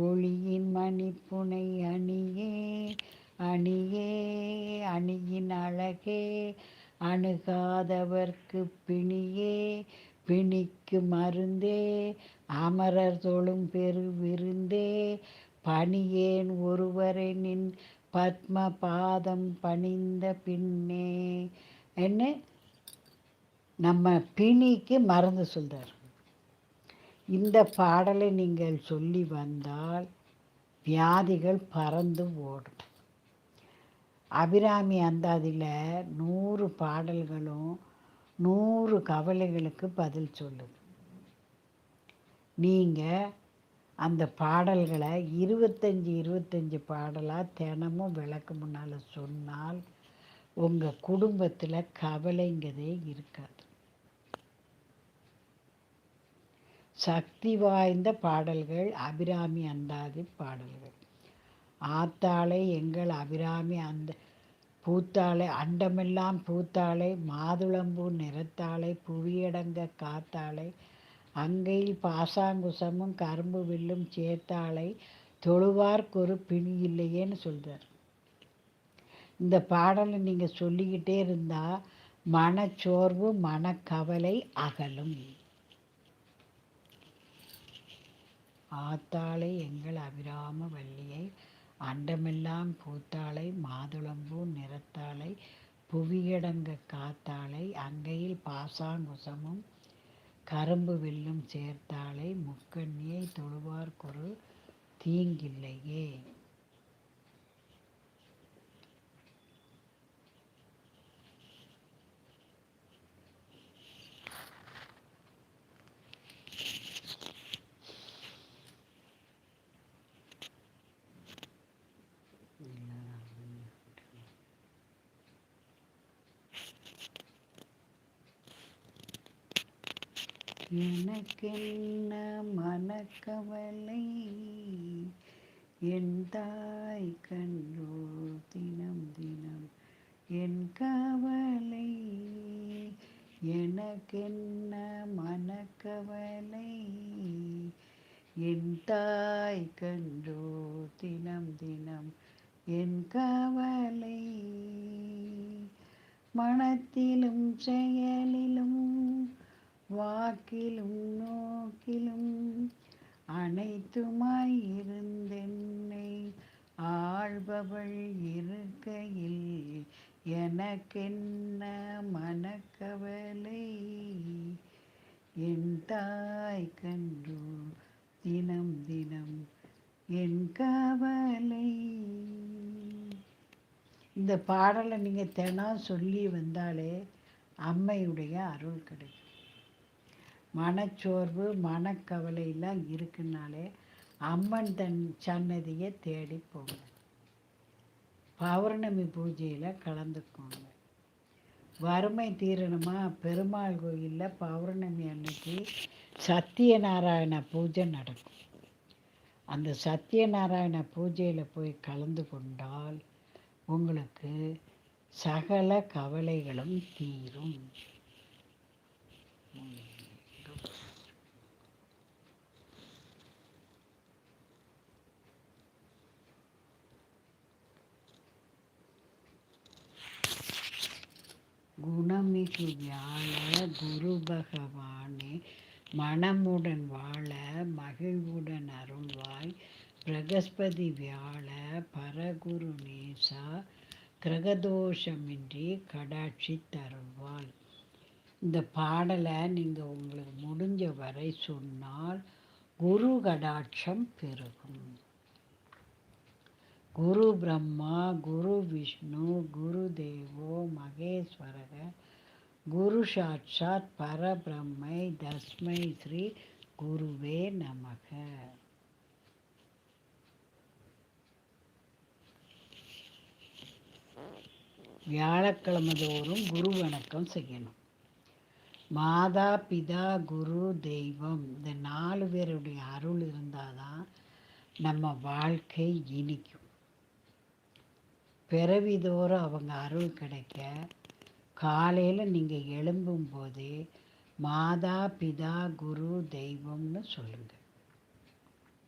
ஒளியின் மணிப்புனை அணியே அணியே அணியின் அழகே அணுகாதவர்க்கு பிணியே பிணிக்கு மருந்தே அமரர் தொழும் பெரு விருந்தே பணியேன் ஒருவரை நின் பத்ம பாதம் பணிந்த பின்னே. என்ன? நம்ம பிணிக்கு மருந்து சொல்கிறார் இந்த பாடலை நீங்கள் சொல்லி வந்தால் வியாதிகள் பறந்து ஓடும். அபிராமி அந்தாதியில் நூறு பாடல்களும் நூறு கவலைகளுக்கு பதில் சொல்லுது. நீங்கள் அந்த பாடல்களை இருபத்தஞ்சி இருபத்தஞ்சி பாடலாக தினமும் விளக்கு முன்னால் சொன்னால் உங்கள் குடும்பத்தில் கவலைங்கிறதே இருக்காது. சக்தி வாய்ந்த பாடல்கள் அபிராமி அந்தாதி பாடல்கள். ஆத்தாளை எங்கள் அபிராமி அந்த பூத்தாளை அண்டமெல்லாம் பூத்தாளை மாதுளம்பூ நிறத்தாளை புவியடங்க காத்தாளை அங்கையில் பாசாங்குசமும் கரும்பு வில்லும் சேத்தாளை தொழுவார்க்கொரு பிணி இல்லையேன்னு சொல்கிறார் இந்த பாடலை நீங்கள் சொல்லிக்கிட்டே இருந்தால் மனச்சோர்வு மனக்கவலை அகலும். ஆத்தாளை எங்கள் அபிராம வள்ளியை அண்டமெல்லாம் பூத்தாளை மாதுளம்பூ நிறத்தாளை புவியடங்க காத்தாளை அங்கையில் பாசாங்குசமும் கரும்பு வெல்லும் சேர்த்தாளை முக்கண்ணியை தொழுவார்க்கொரு தீங்கில்லையே. எனக்கென்ன மனக்கவலை? என் தாய் கண்டோ தினம் தினம் என் கவலை. எனக்கென்ன மனக்கவலை? என் தாய் கண்டோ தினம் தினம் என் கவலை. மனத்திலும் செயல் வாக்கிலும் நோக்கிலும் அனைத்துமாய் இருந்தென்னை ஆழ்பவள் இருக்கையில் எனக்கென்ன மனக்கவலை? என் தாய் கண்டோ தினம் தினம் என் கவலை. இந்த பாடலை நீங்கள் தினம் சொல்லி வந்தாலே அம்மையுடைய அருள் கிடைக்கும். மனச்சோர்வு மனக்கவலையெல்லாம் இருக்குனாலே அம்மன் தன் சன்னதியை தேடி போங்க. பௌர்ணமி பூஜையில் கலந்துக்கோங்க. வறுமை தீரணுமா பெருமாள் கோயிலில் பௌர்ணமி அன்னைக்கு சத்தியநாராயண பூஜை நடக்கும். அந்த சத்தியநாராயண பூஜையில் போய் கலந்து கொண்டால் உங்களுக்கு சகல கவலைகளும் தீரும். குணமிகு வியாழ குரு பகவானே. மனமுடன் வாழ மகிழ்வுடன் அருள்வாய். பிரகஸ்பதி வியாழ பரகுரு நேசா. கிரகதோஷமின்றி கடாட்சி தருவாள் இந்த பாடலை நீங்கள் உங்களுக்கு முடிஞ்ச வரை சொன்னால் குரு கடாட்சம் பெருகும். குரு பிரம்மா குரு விஷ்ணு குரு தேவோ மகேஸ்வரக குரு சாட்சாத் பரபிரம்மை தஸ்மை ஸ்ரீ குருவே நமக. வியாழக்கிழமை தோறும் குரு வணக்கம் செய்யணும். மாதா பிதா குரு தெய்வம் இந்த நாலு பேருடைய அருள் இருந்தால் தான் நம்ம வாழ்க்கை இனிக்கும். பிறவிதோறும் அவங்க அருள் கிடைக்க காலையில் நீங்கள் எழும்பும் போதே மாதா பிதா குரு தெய்வம்னு சொல்லுங்கள்